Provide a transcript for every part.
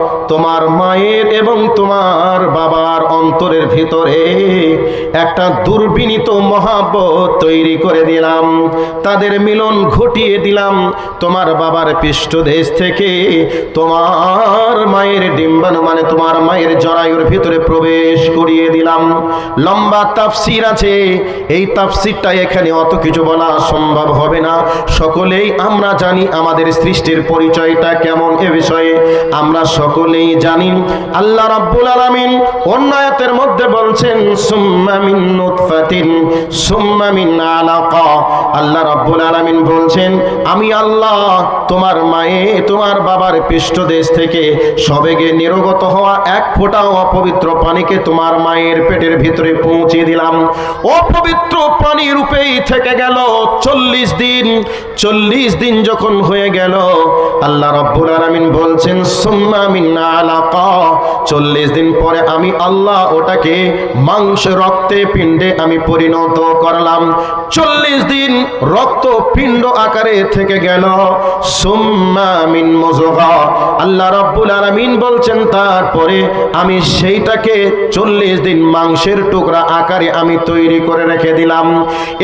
you তোমার মায়ের এবং তোমার বাবার অন্তরের ভিতরে একটা দুর্বিনীত মহাব্বত তৈরি করে দিলাম। তাদের মিলন ঘটিয়ে দিলাম। তোমার বাবার পৃষ্ঠদেশ থেকে তোমার মায়ের ডিম্বাণু মানে তোমার মায়ের জরায়ুর ভিতরে প্রবেশ করিয়ে দিলাম। লম্বা তাফসির আছে। এই তাফসিরটা এখানে অত কিছু বলা সম্ভব হবে না। সকলেই আমরা জানি আমাদের সৃষ্টির পরিচয়টা কেমন এ বিষয়ে। আমরা সকলেই জানি আল্লাহ রাব্বুল আলামিন অন্যায়তের মধ্যে বলছেন, সুম্মা মিন নুতফাতিন, সুম্মা মিন আলাকা। আল্লাহ রাব্বুল আলামিন বলছেন, আমি আল্লাহ তোমার মায়ে, তোমার বাবার পৃষ্ঠদেশ থেকে সবেগে নিরগত হওয়া এক অপবিত্র পানিকে তোমার মায়ের পেটের ভিতরে পৌঁছে দিলাম। অপবিত্র পানি রূপেই থেকে গেল চল্লিশ দিন। চল্লিশ দিন যখন হয়ে গেল, আল্লাহ রব্বুল আলামিন বলছেন, সুম্মা চল্লিশ দিন পরে আমি আল্লাহ ওটাকে মাংস, রক্তে পিণ্ডে আমি পরিণত করলাম। চল্লিশ দিন রক্ত পিণ্ড আকারে থেকে গেল। আল্লাহ রব্বুল আলামিন বলছেন, তারপরে আমি সেইটাকে চল্লিশ দিন মাংসের টুকরা আকারে আমি তৈরি করে রেখে দিলাম।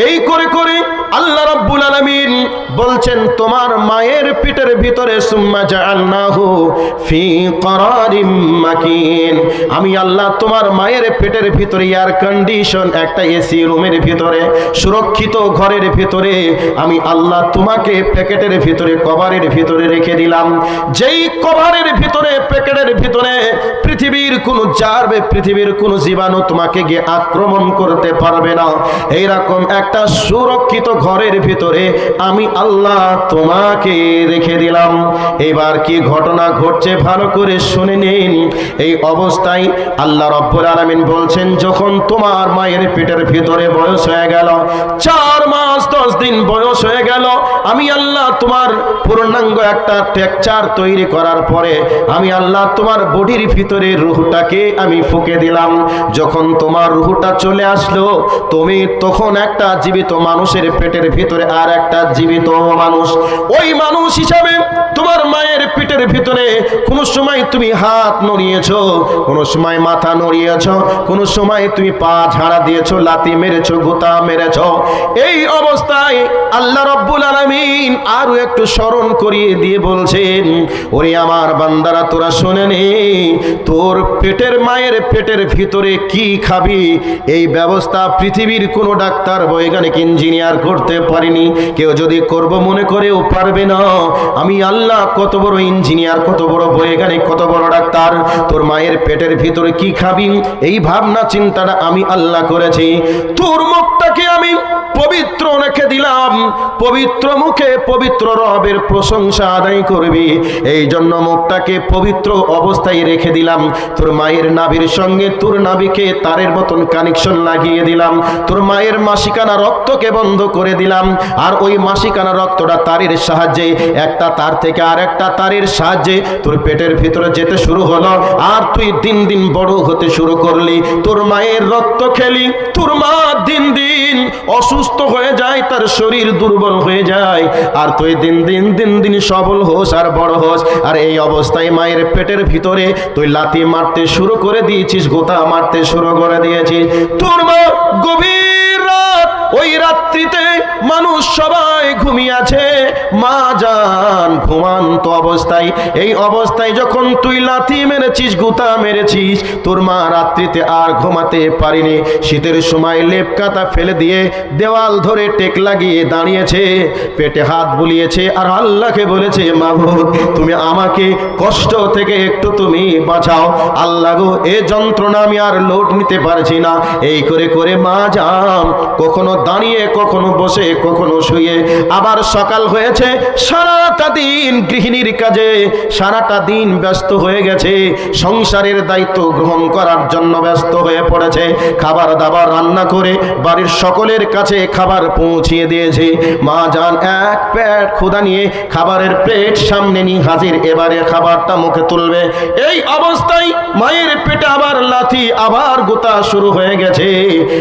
এই করে করে আল্লাহ রাব্বুল আলামিন বলছেন, তোমার মায়ের পিঠের ভিতরে সুম্মা জাআলনাহু ফি করারিম মাকিন। আমি আল্লাহ, তোমার মায়ের পেটের ভিতরে এয়ার কন্ডিশন একটা এসি রুমের ভিতরে, সুরক্ষিত ঘরের ভিতরে, আমি আল্লাহ তোমাকে প্যাকেটের ভিতরে, কভারের ভিতরে রেখে দিলাম। যেই কভারের ভিতরে, প্যাকেটের ভিতরে পৃথিবীর কোনো জারবে, পৃথিবীর কোনো জীবাণু তোমাকে গিয়ে আক্রমণ করতে পারবে না। এইরকম একটা সুরক্ষিত ঘরের ভিতরে আমি আল্লাহ তোমাকে রেখে দিলাম। এবার কি ঘটনা ঘটছে ভালো করে শুনে নিন। এই অবস্থায় আল্লাহ রব্বুল আলামিন বলছেন, যখন তোমার মায়ের পেটের ভিতরে বয়স হয়ে গেল, চার মাস দশ দিন বয়স হয়ে গেল, আমি আল্লাহ তোমার পূর্ণাঙ্গ একটা টেকচার তৈরি করার পরে আমি আল্লাহ তোমার বডির ভিতরে রুহটাকে আমি ফুকে দিলাম। যখন তোমার রুহটা চলে আসলো, তুমি তখন একটা জীবিত মানুষের পেটের ভিতরে আর একটা জীবিত মানুষ। ওই মানুষ হিসাবে তোমার মায়ের পেটের ভিতরে কোনো সময় তুমি হাত নড়িয়েছ, কোনো সময় মাথা নড়িয়েছ, কোনো সময় তুমি পা ঝাড়া দিয়েছ লাতি মেরেছ, গোতা মেরেছ। এই অবস্থায় আল্লাহ রব্বুল আলামিন আরও একটু স্মরণ করিয়ে দিয়ে বলছেন, ওরে আমার বান্দারা, তোরা শোনে তোর পেটের মায়ের পেটের ভিতরে কি খাবি? এই ব্যবস্থা পৃথিবীর কোনো ডাক্তার, বৈজ্ঞানিক, ইঞ্জিনিয়ার করতে পারেনি। কেউ যদি করব মনে করেও পারবে না। আমি আল্লাহ কত বড় ইঞ্জিনিয়ার, কত বড় বৈজ্ঞানিক, কত বড় ডাক্তার। তোর মায়ের পেটের ভিতরে কি খাবি? এই ভাবনা, চিন্তাটা আমি আল্লাহ করেছি। তোর মুখটাকে আমি পবিত্র রেখে দিলাম। পবিত্র মুখে পবিত্র রবের প্রশংসা আদায় করবি। এই জন্য মুখটাকে পবিত্র অবস্থায় রেখে দিলাম। তোর মায়ের নাভির সঙ্গে তোর নাভিকে তারের মতন কানেকশন লাগিয়ে দিলাম। তোর মায়ের মাসিকানা রক্তকে বন্ধ করে দিলাম। আর ওই মাসিকানা রক্তটা তারের সাহায্যে, একটা তার থেকে আর একটা তারের সাহায্যে তোর পেটের ভিতরে যেতে শুরু হলো। আর তুই দিন দিন বড় হতে শুরু করলি। তোর মায়ের রক্ত খেলি, তোর মা দিন দিন অসুস্থ হয়ে যায়, তার শরীর দুর্বল হয়ে যায়। আর তুই দিন দিন দিন দিন সবল হোস আর বড় হোস। আর এই অবস্থায় মায়ের পেটের ভিতরে তুই লাথি মারতে শুরু করে দিয়েছিস, গোতা মারতে শুরু করে দিয়েছিস। তোর মা গভীর ওই রাত্রিতে মানুষ সবাই ঘুমিয়ে আছে। মা যান ঘুমান্ত অবস্থায়। এই অবস্থায় যখন তুই লাথি মেরেছিস, গুতা মেরেছিস, তোর মা রাত্রিতে আর ঘুমাতে পারিনি। শীতের সময় লেপ কাতা ফেলে দিয়ে দেওয়াল ধরে টেক লাগিয়ে দাঁড়িয়েছে, পেটে হাত বুলিয়েছে আর আল্লাহকে বলেছে মাহবুব তুমি আমাকে কষ্ট থেকে একটু তুমি বাঁচাও। আল্লাহ গো, এ যন্ত্রণা আমি আর লোট নিতে পারছি না। এই করে করে মা যান কখনো দাঁড়িয়ে, কখনো বসে, কখনো শুয়ে। আবার সকাল হয়েছে, সারাটা দিন গৃহিণীর কাজে, সারাটা দিন ব্যস্ত হয়ে গেছে। সংসারের দায়িত্ব গ্রহণ করার জন্য ব্যস্ত হয়ে পড়েছে। খাবার দাবার রান্না করে বাড়ির সকলের কাছে খাবার পৌঁছিয়ে দিয়েছে। মা যান এক প্যাট ক্ষুদা নিয়ে খাবারের প্লেট সামনে নিয়ে হাজির। এবারে খাবারটা মুখে তুলবে। এই অবস্থায় মায়ের পেটে আবার লাথি, আবার গোতা শুরু হয়ে গেছে।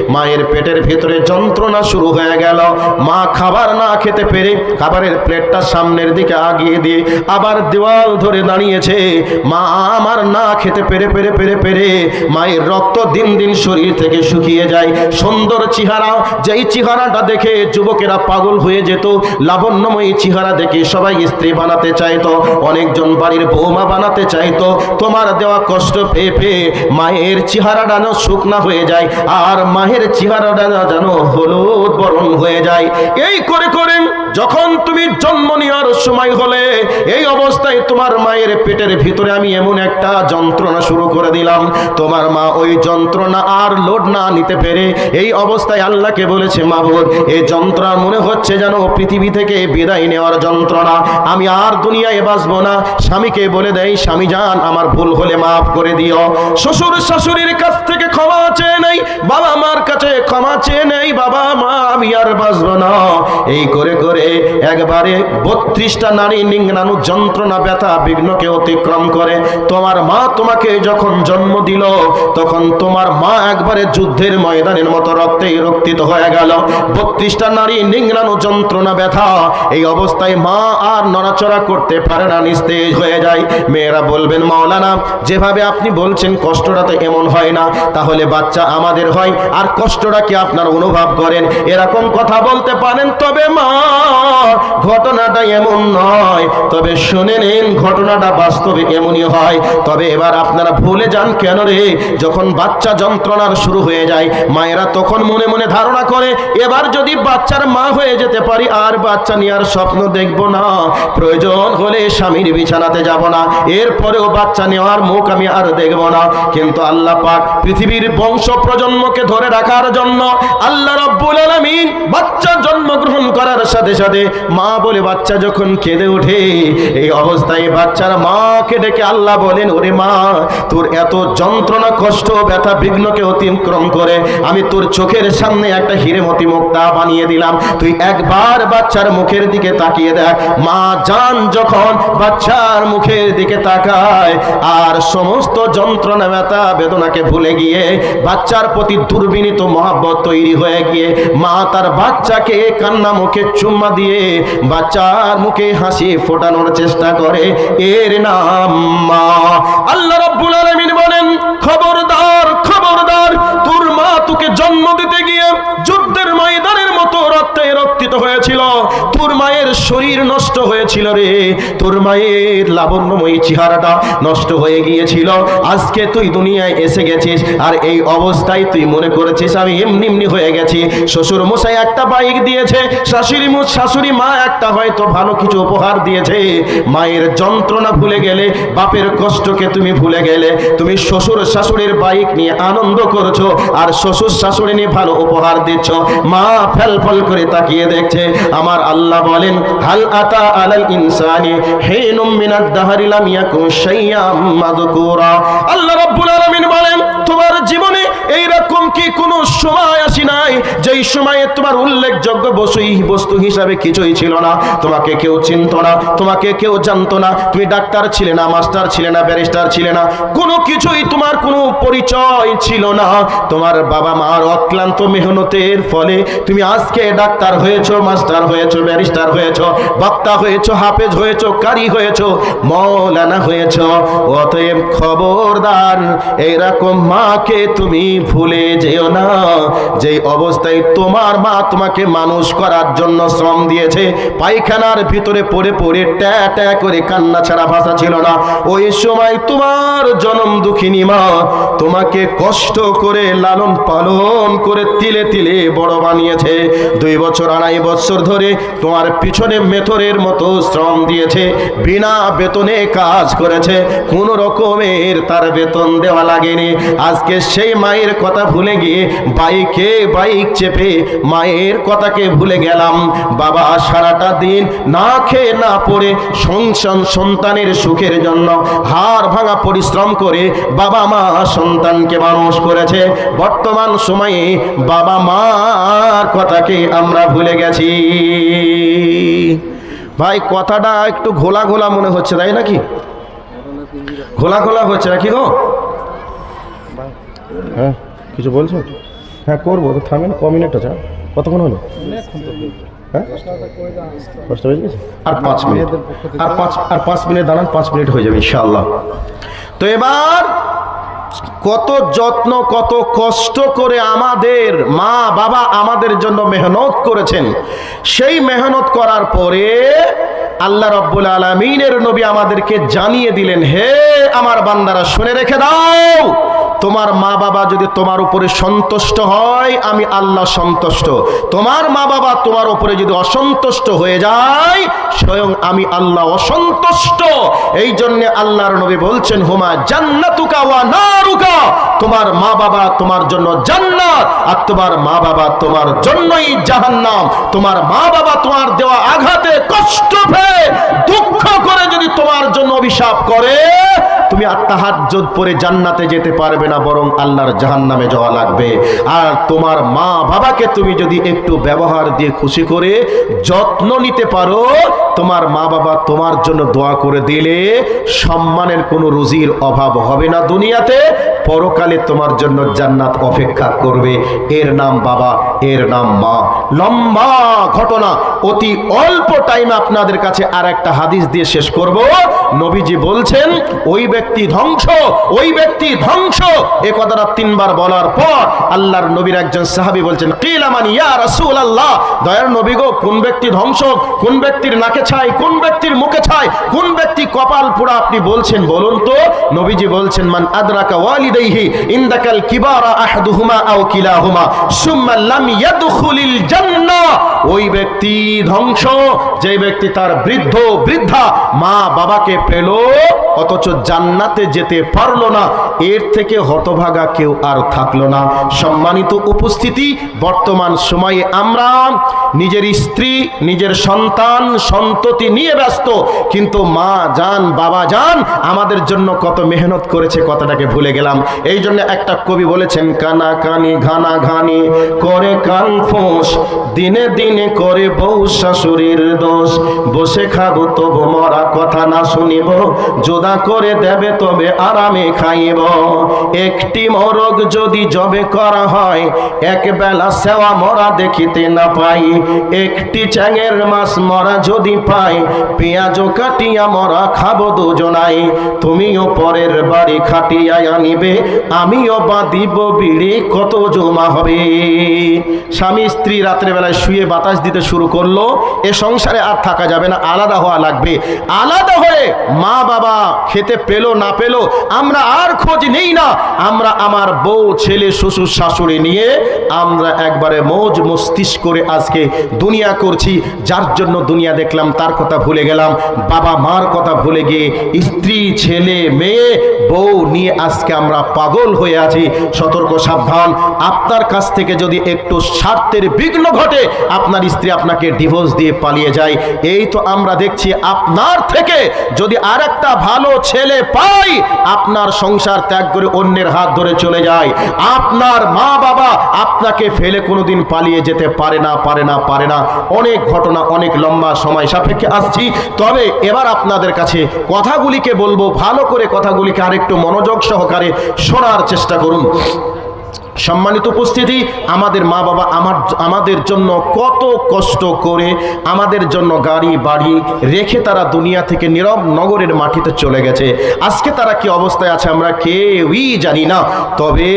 মায়ের পেটের ভিতরে যন্ত্র যন্ত্রণা শুরু হয়ে গেল। মা খাবার না খেতে পেরে খাবারের প্লেটটা সামনের দিকে আগিয়ে দিয়ে আবার দেওয়াল ধরে দাঁড়িয়েছে। মা আমার না খেতে পেরে পেরে পেরে পেরে মায়ের রক্ত দিন দিন শরীর থেকে শুকিয়ে যায়। সুন্দর চেহারা, যেই চেহারাটা দেখে যুবকেরা পাগল হয়ে যেত, লাবণ্যময়ী চেহারা দেখে সবাই স্ত্রী বানাতে চাইতো, অনেকজন বাড়ির বৌমা বানাতে চাইতো। তোমার দেওয়া কষ্ট পেয়ে পেয়ে মায়ের চেহারাটা যেন শুকনা হয়ে যায়, আর মায়ের চেহারাটা যেন হলুদ বরণ হয়ে যায়। এই করে করে যখন তুমি জন্ম নেওয়ার সময় হলে, এই অবস্থায় তোমার মায়ের পেটের ভিতরে আমি এমন একটা যন্ত্রণা শুরু করে দিলাম। তোমার মা ওই যন্ত্রণা আর লোড না নিতে পেরে এই অবস্থায় আল্লাহকে বলেছে, মাবুদ, এই যন্ত্রণা মনে হচ্ছে যেন পৃথিবী থেকে বিদায় নেওয়ার যন্ত্রণা। আমি আর দুনিয়ায় বাঁচবো না। স্বামীকে বলে দেয় স্বামী যান আমার ভুল হলে মাফ করে দিও। শ্বশুর শাশুড়ির কাছ থেকে ক্ষমা চেয়ে নেই, বাবা মার কাছে ক্ষমা চেয়ে নেই, বাবা মা আমি আর বাঁচবো না। এই করে করে একবারে বত্রিশটা নারী নিংড়ানো যন্ত্রণা, ব্যথা, বিঘ্নকে অতিক্রম করে। তোমার মা তোমাকে যখন জন্ম দিল, তখন তোমার মা একবারে যুদ্ধের ময়দানের মতো রক্তে রক্তিত হয়ে গেল। বত্রিশটা নারী নিংড়ানো যন্ত্রণা, ব্যথা, এই অবস্থায় মা আর নড়াচড়া করতে পারে না, নিস্তেজ হয়ে যায়। মেয়েরা বলবেন, মাওলানা, যেভাবে আপনি বলছেন কষ্টটা তো এমন হয় না। তাহলে বাচ্চা আমাদের হয়, আর কষ্টটা কি আপনার অনুভব করেন। এরকম কথা বলতে পারেন, তবে মা, ঘটনাটা এমন নয়। তবে শুনে নিন, ঘটনাটা বাস্তবে এমনই হয়। তবে এবার আপনারা ভুলে যান কেন রে? যখন বাচ্চা যন্ত্রণার শুরু হয়ে যায়, মায়েরা তখন মনে মনে ধারণা করে, এবার যদি বাচ্চার মা হয়ে যেতে পারি, আর বাচ্চা নেওয়ার স্বপ্ন দেখব না। প্রয়োজন হলে স্বামীর বিছানাতে যাব না। এরপরেও বাচ্চা নেওয়ার মুখ আমি আর দেখব না। কিন্তু আল্লাহ পাক পৃথিবীর বংশ প্রজন্মকে ধরে রাখার জন্য আল্লাহ রব্বুল আলামিন বাচ্চা জন্মগ্রহণ করার সাথে সাথে মা বলে বাচ্চা যখন কেঁদে ওঠে, এই অবস্থায় বাচ্চার মাকে ডেকে আল্লাহ বলেন, ওরে মা, তোর এত যন্ত্রণা, কষ্ট, ব্যথা, বিঘ্নকে অতিক্রম করে আমি তোর চোখের সামনে একটা হিরেমতি মুক্তা বানিয়ে দিলাম। তুই একবার বাচ্চার মুখের দিকে তাকিয়ে দেখ। মা জান যখন বাচ্চার মুখের দিকে তাকায় আর সমস্ত যন্ত্রণা, ব্যথা, বেদনাকে ভুলে গিয়ে বাচ্চার প্রতি দুর্বিনীত মহাব্বত তৈরি হয়ে গিয়ে মা তার বাচ্চাকে কান্না মুখে চুম্মা দিয়ে বাচ্চার মুখে হাসি ফোটানোর চেষ্টা করে। এর নাম মা। আল্লাহ রাব্বুল আলামিন বলেন শরীর নষ্ট হয়েছিল রে। তোর মায়ের লাবণ্যময়ী চেহারাটা নষ্ট হয়ে গিয়েছিল। আজকে তুই দুনিয়ায় এসে গেছিস আর এই অবস্থায় তুই মনে করেছিস আমি এমনি এমনি হয়ে গেছি। শ্বশুর মশাই একটা বাইক দিয়েছে, শাশুড়ি শাশুড়ি মা একটা হয়তো ভালো কিছু উপহার দিয়েছে। মায়ের যন্ত্রণা ভুলে গেলে, বাপের কষ্টকে তুমি ভুলে গেলে। তুমি শ্বশুর শাশুড়ির বাইক নিয়ে আনন্দ করছ আর শ্বশুর শাশুড়ি নিয়ে ভালো উপহার দিচ্ছ। মা ফেল ফল করে তাকিয়ে দেখছে। আমার আল্লাহ বলেন হাল আতা আলাল ইনসানি হিনুম মিনাদ দাহরি লাম ইয়াকুন শাইয়াম মাযকুরা। আল্লাহ রাব্বুল আলামিন বলেন, তোমার জীবনে এই রকম কি কোনো সময় আসি নাই? যেই সময়ে তোমার উল্লেখযোগ্য বসুই বস্তু হিসাবে কিছুই ছিল না। তোমাকে কেউ চিনত না, তোমাকে কেউ জানতো না। তুমি ডাক্তার ছিলে না, মাস্টার ছিলে না, ব্যারিস্টার ছিলে না। কোনো কিছুই তোমার কোনো পরিচয় ছিল না। তোমার বাবা মার অক্লান্ত মেহনতের ফলে তুমি আজকে ডাক্তার হয়েছো, মাস্টার হয়েছো, ব্যারিস্টার হয়েছো, বক্তা হয়েছো, হাফেজ হয়েছো, কারি হয়েছো, মৌলানা হয়েছো। অতএব খবরদার, এইরকম মাকে তুমি ভুলে যেও না। যে অবস্থায় তোমার মা তোমাকে মানুষ করার জন্য শ্রম দিয়েছে, পায়খানার ভিতরে পড়ে পড়ে ট্যা ট্যা করে কান্না ছাড়া ভাষা ছিল না। ওই সময় তোমার জনম দুঃখিনী মা তোমাকে কষ্ট করে লালন পালন করে তিলে তিলে বড় বানিয়েছে। দুই বছর আড়াই বছর ধরে তোমার পিছনে মেথরের মতো শ্রম দিয়েছে, বিনা বেতনে কাজ করেছে। কোন রকমের তার বেতন দেওয়া লাগেনি। আজকে সেই মায়ের কথা ভুলে গিয়ে বাইকে বাইক চেপে মায়ের কথাকে ভুলে গেলাম। বাবা, সারাটা দিন না খেয়ে না পড়ে সংসার সন্তানের সুখের জন্য হাড় ভাঙা পরিশ্রম করে বাবা মা সন্তানকে মানুষ করেছে। বর্তমান সময়ে বাবা মার কথাকে আমরা ভুলে গেছি। ভাই, কথাটা একটু ঘোলা ঘোলা মনে হচ্ছে, তাই নাকি? ঘোলা ঘোলা হচ্ছে নাকি গো? হ্যাঁ? কিছু বলছো? হ্যাঁ করব। তো থামেন ক মিনিট আছে কতক্ষণ হলো? হ্যাঁ? দশটা বেজে গেছে? আর পাঁচ মিনিট। আর পাঁচ আর পাঁচ মিনিট দাঁড়ান পাঁচ মিনিট হয়ে যাবে ইনশাআল্লাহ। তো এবার কত যত্ন কত কষ্ট করে আমাদের মা বাবা আমাদের জন্য মেহনত করেছেন। সেই মেহনত করার পরে আল্লাহ রব্বুল আলমিনের নবী আমাদেরকে জানিয়ে দিলেন হে আমার বান্দারা শুনে রেখে দাও। তোমার মা বাবা যদি তোমার উপরে সন্তুষ্ট হয়, আমি আল্লাহ সন্তুষ্ট। তোমার মা বাবা তোমার উপরে যদি অসন্তুষ্ট হয়ে যায়, স্বয়ং আমি আল্লাহ অসন্তুষ্ট। এই জন্য আল্লাহর নবী বলছেন, হুমা জান্নাতুকা ওয়া নারুকা। তোমার মা বাবা তোমার জন্য জান্নাত, আর তোমার মা বাবা তোমার জন্যই জাহান্নাম। তোমার মা বাবা তোমার দেওয়া আঘাতে, কষ্ট পেয়ে, দুঃখ করে যদি তোমার জন্য অভিশাপ করে, তুমি আত্মাহাজ্জত পরে জান্নাতে যেতে পারবে না, বরং আল্লাহর জাহান্নামে যাওয়া লাগবে। আর তোমার মা বাবাকে তুমি যদি একটু ব্যবহার দিয়ে খুশি করে, যত্ন নিতে পারো, তোমার মা বাবা তোমার জন্য দোয়া করে দিলে সম্মানের কোনো রুজির অভাব হবে না দুনিয়াতে, পরকালে তোমার জন্য জান্নাত অপেক্ষা করবে। এর নাম বাবা, এর নাম মা। লম্বা ঘটনা, অতি অল্প টাইম আপনাদের কাছে আর একটা হাদিস দিয়ে শেষ করব। নবীজি বলছেন, ওই ব্যক্তি ধ্বংস, ওই ব্যক্তি ধ্বংস। এ কথাটা তিনবার বলার পর আল্লাহর নবীর একজন সাহাবী বলছেন কিলামান ইয়া রাসূল আল্লাহ দয়ার নবী গো, কোন ব্যক্তি ধ্বংস, কোন ব্যক্তির নাকে ছাই, কোন ব্যক্তির মুখে ছাই, কোন ব্যক্তি কপাল পুরা আপনি বলছেন বলুন তো? নবীজি বলছেন, মান আদরাকা ওয়ালিদাইহি ইনদাকাল কিবারা আহাদুহুমা আও কিলাহুমা, সুম্মা লাম ইয়াদখুলিল জান্নাহ ওই ব্যক্তি ধ্বংস, যে ব্যক্তি তার বৃদ্ধ বৃদ্ধা মা বাবাকে পেল, অথচ জান্নাতে যেতে পারল না। এর থেকে হতভাগা কেউ আর থাকল না। সম্মানিত উপস্থিতি, বর্তমান সময়ে আমরা নিজের স্ত্রী, নিজের সন্তান, সন্ততি নিয়ে ব্যস্ত, কিন্তু মা যান, বাবা যান, আমাদের জন্য কত মেহনত করেছে কথাটাকে ভুলে গেলাম। এই জন্য একটা কবি বলেছেন, কানা কানি, ঘানা ঘানি, করে কান ফোঁস, দিনে দিনে করে বউ শাশুড়ির দোষ। বসে খাব তবু মরা কথা না শুনিব যোদা করে দেবে তবে আরামে খাইব। একটি মরগ যদি জবে করা হয়, এক বেলা সেওয়া মরা দেখিতে না পাই একটি চ্যাঙের মাছ মরা যদি পাই পেঁয়াজ কাটিয়া মরা খাব দুজনাই। তুমিও পরের বাড়ি খাটিয়া আনিবে, আমিও বাঁধিব বিড়ি, কত জমা হবে। স্বামী স্ত্রী রাত্রেবেলায় শুয়ে বাতাস দিতে শুরু করল, এ সংসারে আর থাকা যাবে না, আলাদা হওয়া লাগবে। আলাদা হয়ে মা বাবা খেতে পেল না পেল, আমরা আর খোঁজ নেই না। আমরা আমার বউ, ছেলে, শ্বশুর, শাশুড়ি নিয়ে আমরা একবারে মৌজ মস্তিষ্ক করে আজকে দুনিয়া করছি, যার জন্য দুনিয়া দেখলাম, তার কথা ভুলে গেলাম। বাবা মার কথা ভুলে গিয়ে স্ত্রী, ছেলে, মেয়ে, বউ নিয়ে আজকে আমরা পাগল হয়ে আছি। সতর্ক, সাবধান। আপনার কাছ থেকে যদি একটু স্বার্থের বিঘ্ন ঘটে, আপনার স্ত্রী আপনাকে ডিভোর্স দিয়ে পালিয়ে যায়। এই তো আমরা দেখছি আপনার থেকে যদি আর একটা ভালো ছেলে পাই, আপনার সংসার ত্যাগ করে অন্যের হাত ধরে চলে যায়। আপনার মা বাবা আপনাকে ফেলে কোনোদিন পালিয়ে যেতে পারে না পারে না। পারে না। অনেক ঘটনা, অনেক লম্বা সময় সাপেক্ষে আসছি। তবে এবার আপনাদের কাছে কথাগুলিকে বলব, ভালো করে কথাগুলিকে আরেকটু মনোযোগ সহকারে শোনার চেষ্টা করুন। সম্মানিত উপস্থিতি, আমাদের মা বাবা আমার, আমাদের জন্য কত কষ্ট করে আমাদের জন্য গাড়ি, বাড়ি রেখে তারা দুনিয়া থেকে নীরব নগরের মাটিতে চলে গেছে। আজকে তারা কি অবস্থায় আছে আমরা কেউই জানি না। তবে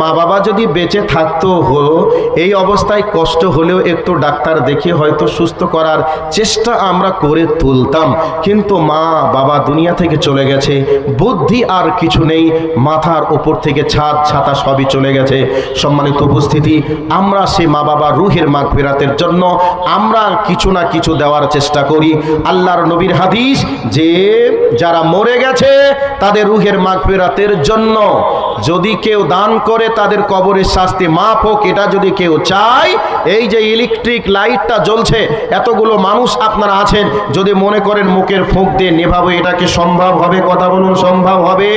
মা বাবা যদি বেঁচে থাকতো হলো, এই অবস্থায় কষ্ট হলেও একটু ডাক্তার দেখে হয়তো সুস্থ করার চেষ্টা আমরা করে তুলতাম। কিন্তু মা বাবা দুনিয়া থেকে চলে গেছে, বুদ্ধি আর কিছু নেই, মাথার ওপর থেকে ছাদ, ছাতা সবই চলে গেছে। সম্মানিত উপস্থিতি, আমরা সে মা বাবা রুহের মাগ ফেরাতের জন্য আমরা কিছু না কিছু দেওয়ার চেষ্টা করি। আল্লাহর নবীর হাদিস, যে যারা মরে গেছে, তাদের রুহের মাগ ফেরাতের জন্য যদি কেউ দান করে, তাদের কবরের শাস্তি মাপ হোক, এটা যদি কেউ চায়, এই যে ইলেকট্রিক লাইটটা জ্বলছে, এতগুলো মানুষ আপনারা আছেন, যদি মনে করেন মুখের ফুঁক দিয়ে নেভাবো এটাকে সম্ভব হবে? কথা বলুন, সম্ভব হবে?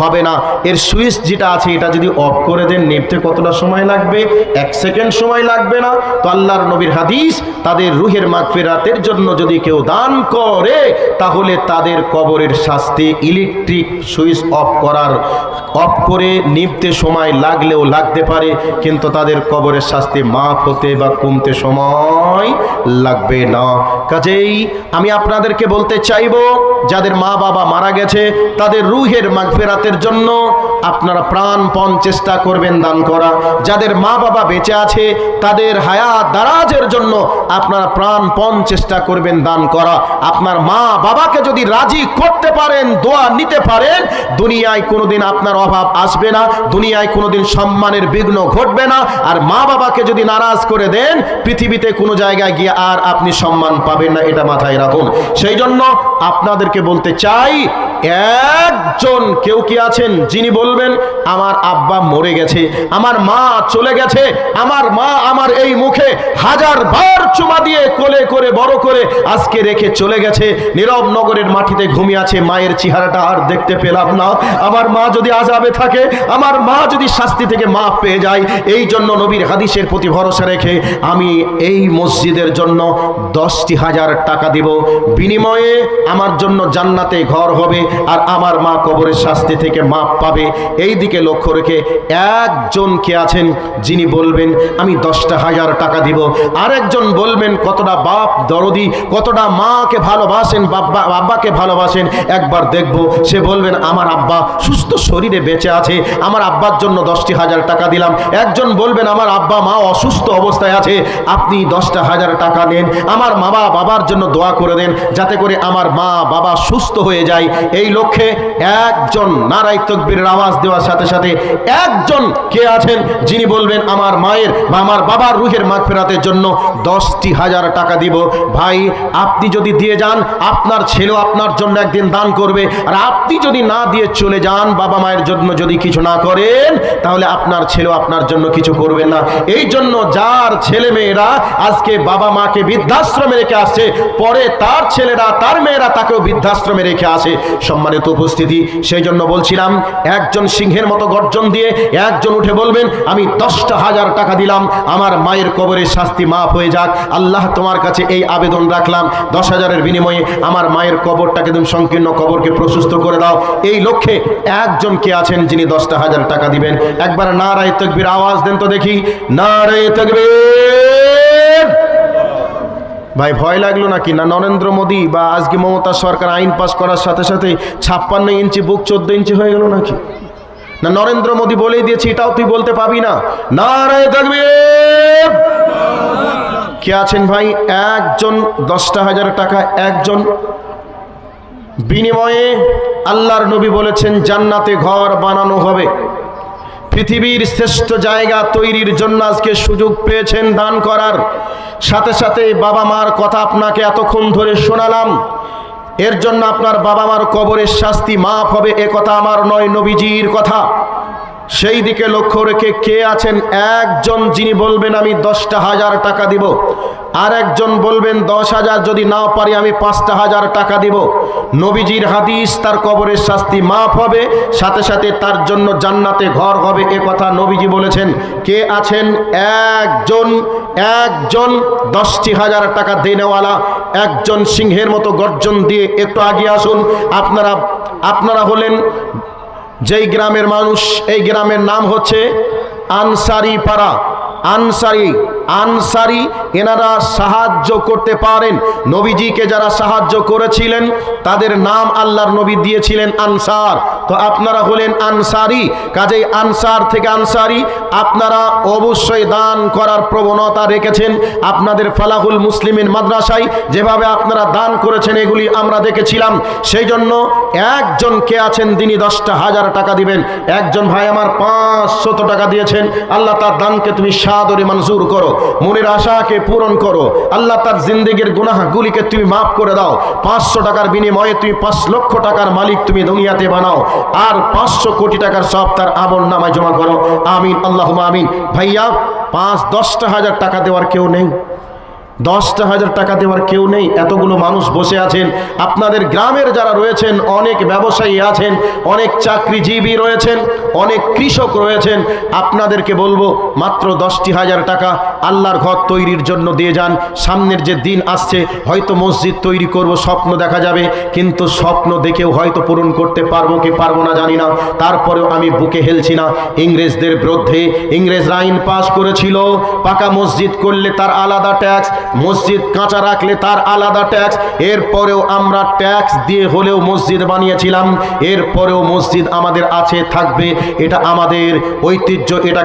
হবে না। এর সুইচ যেটা আছে, এটা যদি অফ করে দেন নিভতে কতটা সময় লাগবে? এক সেকেন্ড সময় লাগবে না। তো আল্লাহর নবীর হাদিস, তাদের রুহের মাগফিরাতের জন্য যদি কেউ দান করে, তাহলে তাদের কবরের শাস্তি ইলেকট্রিক সুইচ অফ করার অফ করে নিভতে সময় লাগলেও লাগতে পারে, কিন্তু তাদের কবরের শাস্তি মাফ হতে বা কমতে সময় লাগবে না। কাজেই আমি আপনাদেরকে বলতে চাইব, যাদের মা বাবা মারা গেছে, তাদের রুহের মাগফেরাতের জন্য আপনারা প্রাণপণ চেষ্টা করবেন দান করা। যাদের মা বাবা বেঁচে আছে, তাদের হায়াত দারাজের জন্য আপনারা প্রাণপণ চেষ্টা করবেন দান করা। আপনার মা বাবাকে যদি রাজি করতে পারেন, দোয়া নিতে পারেন, দুনিয়ায় কোনোদিন আপনার অভাব আসবে না, দুনিয়ায় কোনোদিন সম্মানের বিঘ্ন ঘটবে না। আর মা বাবাকে যদি নারাজ করে দেন, পৃথিবীতে কোনো জায়গায় গিয়ে আর আপনি সম্মান পাবেন না, এটা মাথায় রাখুন। সেই জন্য আপনাদেরকে বলতে চাই একজন কেউ কি আছেন যিনি বলবেন, আমার আব্বা মরে গেছে, আমার মা চলে গেছে, আমার মা আমার এই মুখে হাজার বার চুমা দিয়ে কোলে করে, বড় করে আজকে রেখে চলে গেছে, নীরব নগরের মাটিতে ঘুমিয়ে আছে, মায়ের চেহারাটা আর দেখতে পেলাম না, আমার মা যদি আজাবে থাকে, আমার মা যদি শাস্তি থেকে মাপ পেয়ে যায়, এই জন্য নবীর হাদিসের প্রতি ভরসা রেখে আমি এই মসজিদের জন্য দশটি হাজার টাকা দিব, বিনিময়ে আমার জন্য জান্নাতে ঘর হবে আর আমার মা কবরের শাস্তি থেকে মাপ পাবে। এই দিকে লক্ষ্য রেখে একজন কে আছেন যিনি বলবেন, আমি দশটা হাজার টাকা দিব। আরেকজন বলবেন, কতটা বাপ দরদি, কতটা মাকে ভালোবাসেন, বাব্বা আব্বাকে ভালোবাসেন। একবার দেখব, সে বলবেন, আমার আব্বা সুস্থ শরীরে বেঁচে আছে, আমার আব্বার জন্য দশটি হাজার টাকা দিলাম। একজন বলবেন, আমার আব্বা মা অসুস্থ অবস্থায় আছে, আপনি দশটা হাজার টাকা নেন, আমার মা বাবার জন্য দোয়া করে দেন, যাতে করে আমার মা বাবা সুস্থ হয়ে যায়। এই লক্ষ্যে একজন নারাই তকবীরের আওয়াজ দেওয়ার সাথে সাথে একজন কে আছেন যিনি বলবেন, আমার মায়ের বা আমার বাবার রুহের মাগ ফেরাতের জন্য দশটি হাজার টাকা দিব। ভাই, আপনি যদি দিয়ে যান, আপনার ছেলেও আপনার জন্য একদিন দান করবে। আর আপনি যদি না দিয়ে চলে যান, বাবা মায়ের জন্য যদি কিছু না করেন, তাহলে আপনার ছেলেও আপনার জন্য কিছু করবে না। এই জন্য যার ছেলে মেয়েরা আজকে বাবা মাকে বৃদ্ধাশ্রমে রেখে আসছে, পরে তার ছেলেরা, তার মেয়েরা তাকেও বৃদ্ধাশ্রমে রেখে আসে। সম্মানিত উপস্থিতি সেই জন্য বলছিলাম, একজন সিংহের মতো গর্জন দিয়ে একজন উঠে বলবেন, আমি দশটা হাজার টাকা দিলাম, আমার মায়ের কবরের শাস্তি মাফ হয়ে যাক, আল্লাহ তোমার কাছে এই আবেদন রাখলাম, দশ হাজারের বিনিময়ে আমার মায়ের কবরটাকে তুমি সংকীর্ণ কবরকে প্রশস্ত করে দাও। এই লক্ষ্যে একজন কে আছেন যিনি দশটা হাজার টাকা দিবেন? একবার নারায় তকবির আওয়াজ দেন তো দেখি। নারায় তকবীর! ভাই, ভয় লাগল নাকি? না নরেন্দ্র মোদী বা আজকে মমতা সরকার আইন পাস করার সাথে সাথে ছাপ্পান্ন ইঞ্চি বুক চোদ্দ ইঞ্চি হয়ে গেল নাকি? না নরেন্দ্র মোদী বলেই দিয়েছে, এটাও তুই বলতে পাবি না? তকবীর! কে আছেন ভাই? একজন, দশটা হাজার টাকা, একজন। বিনিময়ে আল্লাহর নবী বলেছেন, জান্নাতে ঘর বানানো হবে। পৃথিবীর শ্রেষ্ঠ জায়গা তৈরির জন্য আজকে সুযোগ পেয়েছেন দান করার। সাথে সাথে বাবা মার কথা আপনাকে এতক্ষণ ধরে শোনালাম। এর জন্য আপনার বাবা মার কবরের শাস্তি মাফ হবে, এ কথা আমার নয়, নবীজির কথা। সেই দিকে লক্ষ্য রেখে কে আছেন? একজন যিনি বলবেন, আমি দশটা হাজার টাকা দিব। আর একজন বলবেন, দশ হাজার যদি না পারি, আমি পাঁচটা হাজার টাকা দিব। নবীজির হাদিস তার কবরের শাস্তি মাফ হবে, সাথে সাথে তার জন্য জান্নাতে ঘর হবে এ কথা নবীজি বলেছেন। কে আছেন? একজন একজন দশটি হাজার টাকা দেনেওয়ালা, একজন সিংহের মতো গর্জন দিয়ে একটু আগিয়ে আসুন। আপনারা আপনারা হলেন যেই গ্রামের মানুষ এই গ্রামের নাম হচ্ছে আনসারি পাড়া আনসারি আনসারি এনারা সাহায্য করতে পারেন। নবীজিকে যারা সাহায্য করেছিলেন, তাদের নাম আল্লাহর নবী দিয়েছিলেন আনসার। তো আপনারা হলেন আনসারি। কাজেই আনসার থেকে আনসারি আপনারা অবশ্যই দান করার প্রবণতা রেখেছেন আপনাদের ফালাহুল মুসলিমিন মাদ্রাসায়। যেভাবে আপনারা দান করেছেন, এগুলি আমরা দেখেছিলাম। সেই জন্য একজন কে আছেন, তিনি দশটা হাজার টাকা দিবেন। একজন ভাই আমার পাঁচশত টাকা দিয়েছেন। আল্লাহ তার দানকে তুমি সাদরে মঞ্জুর করো। মনের আশাকে পূরণ করো। আল্লাহ তার জিন্দিগির গুনাহগুলিকে তুমি মাফ করে দাও। পাঁচশো টাকার বিনিময়ে তুমি পাঁচ লক্ষ টাকার মালিক তুমি দুনিয়াতে বানাও। আর পাঁচশো কোটি টাকার সব তার আমল নামায় জমা করো। আমিন আল্লাহ আমিন। ভাইয়া, পাঁচ, দশটা হাজার টাকা দেওয়ার কেউ নেই। দশটা হাজার টাকা দেওয়ার কেউ নেই, এতগুলো মানুষ বসে আছেন। আপনাদের গ্রামের যারা রয়েছেন, অনেক ব্যবসায়ী আছেন, অনেক চাকরিজীবী রয়েছেন, অনেক কৃষক রয়েছেন, আপনাদেরকে বলব, মাত্র দশটি হাজার টাকা আল্লাহর ঘর তৈরির জন্য দিয়ে যান। সামনের যে দিন আসছে, হয়তো মসজিদ তৈরি করব, স্বপ্ন দেখা যাবে, কিন্তু স্বপ্ন দেখেও হয়তো পূরণ করতে পারব কি পারব না জানি না। তারপরেও আমি বুকে হেলছি না। ইংরেজদের বিরুদ্ধে ইংরেজরা আইন পাশ করেছিল, পাকা মসজিদ করলে তার আলাদা ট্যাক্স মসজিদ কাঁচা রাখলে তার আলাদা ট্যাক্স। এরপরেও আমরা ট্যাক্স দিয়ে হলেও মসজিদ বানিয়েছিলাম। এরপরেও মসজিদ আমাদের আছে, থাকবে। এটা আমাদের ঐতিহ্য, এটা